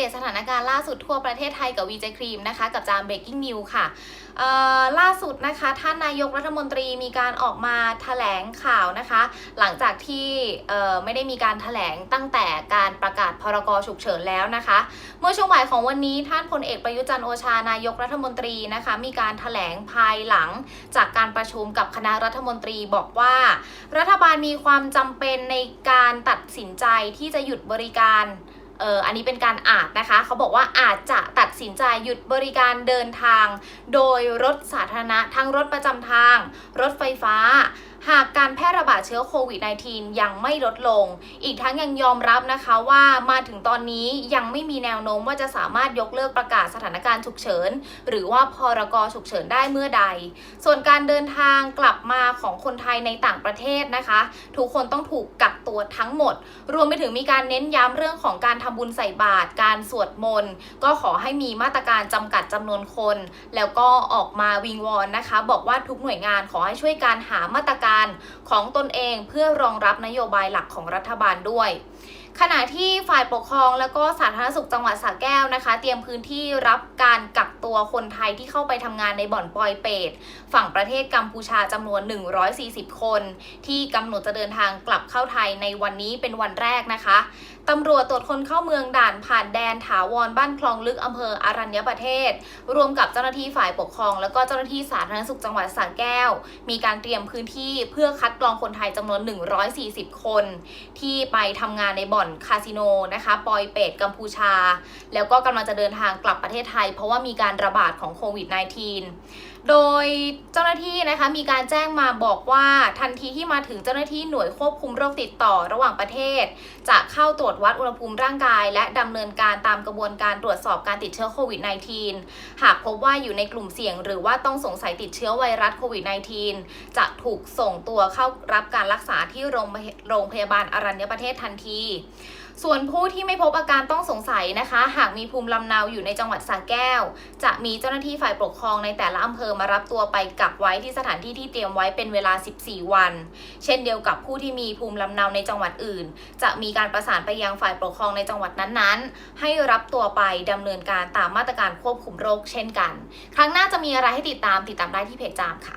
ดตสถานการณ์ล่าสุดทั่วประเทศไทยกับวีเจครีมนะคะ กับจาม Breaking News ค่ะล่าสุดนะคะ ท่านนายกรัฐมนตรีมีการออกมาแถลงข่าวนะคะ หลังจากที่ไม่ได้มีการแถลงตั้งแต่การประกาศพรกฉุกเฉินแล้วนะคะ เมื่อช่วงบ่ายของวันนี้ท่านพลเอกประยุจันโอชานายกรัฐมนตรีนะคะ มีการแถลงภายหลังจากการประชุมกับคณะรัฐมนตรีบอกว่า รัฐบาลมีความจำเป็นในการตัดสินใจที่จะหยุดบริการ เอออันนี้เป็นการอาจนะคะ เขาบอกว่าอาจจะตัดสินใจหยุดบริการเดินทาง โดยรถสาธารณะทั้งรถประจำทาง รถไฟฟ้า หากการแพร่ระบาดเชื้อโควิด -19 ยังไม่ลดลง อีกทั้งยังยอมรับนะคะว่ามาถึงตอนนี้ยังไม่มีแนวโน้มว่าจะสามารถยกเลิกประกาศสถานการณ์ฉุกเฉิน หรือว่าพรกฉุกเฉินได้เมื่อใด ส่วนการเดินทางกลับมาของคนไทยในต่างประเทศนะคะ ทุกคนต้องถูกกักตัวทั้งหมด รวมไปถึงมีการเน้นย้ำเรื่องของการทำบุญใส่บาตรการสวดมนต์ก็ขอให้มีมาตรการจำกัดจำนวนคน แล้วก็ออกมาวิงวอนนะคะ บอกว่าทุกหน่วยงานขอให้ช่วยการหามาตรการของตนเองเพื่อรองรับนโยบายหลักของรัฐบาลด้วย ขณะที่ฝ่ายปกครองและก็สาธารณสุขจังหวัดสระแก้วนะคะ เตรียมพื้นที่รับการกักตัวคนไทยที่เข้าไปทำงานในบ่อนปอยเปตฝั่งประเทศกัมพูชาจำนวน 140 คน ที่กำหนดจะเดินทางกลับเข้าไทยในวันนี้เป็นวันแรกนะคะตำรวจตรวจคนเข้าเมืองด่านผ่านแดนถาวรบ้านคลองลึกอำเภออารัญญประเทศ รวมกับเจ้าหน้าที่ฝ่ายปกครอง และก็เจ้าหน้าที่สาธารณสุขจังหวัดสระแก้ว มีการเตรียมพื้นที่เพื่อคัดกรองคนไทยจำนวน 140 คน ที่ไปทำงานในบ่อนคาสิโนนะคะปอยเปตกัมพูชา แล้วก็กำลังจะเดินทางกลับประเทศไทย เพราะว่ามีการระบาดของโควิด -19 โดยเจ้าหน้าที่นะคะมีการแจ้งมาบอกว่าทันทีที่มาถึงเจ้าหน้าที่หน่วยควบคุมโรคติดต่อระหว่างประเทศ จะเข้าตรวจวัดอุณหภูมิร่างกาย และดำเนินการตามกระบวนการตรวจสอบการติดเชื้อโควิด -19 หากพบว่าอยู่ในกลุ่มเสี่ยง หรือว่าต้องสงสัยติดเชื้อไวรัสโควิด -19 จะถูกส่งตัวเข้ารับการรักษาที่โรงโรงพยาบาลอารัญญประเทศทันทีส่วนผู้ที่ไม่พบอาการต้องสงสัยนะคะ หากมีภูมิลำเนาอยู่ในจังหวัดสระแก้ว จะมีเจ้าหน้าที่ฝ่ายปกครองในแต่ละอำเภอมารับตัวไปกักไว้ที่สถานที่ที่เตรียมไว้เป็นเวลา 14 วัน เช่นเดียวกับผู้ที่มีภูมิลำเนาในจังหวัดอื่น จะมีการประสานไปยังฝ่ายปกครองในจังหวัดนั้นๆ ให้รับตัวไปดำเนินการตามมาตรการควบคุมโรคเช่นกัน ครั้งหน้าจะมีอะไรให้ติดตามติดตามได้ที่เพจจามค่ะ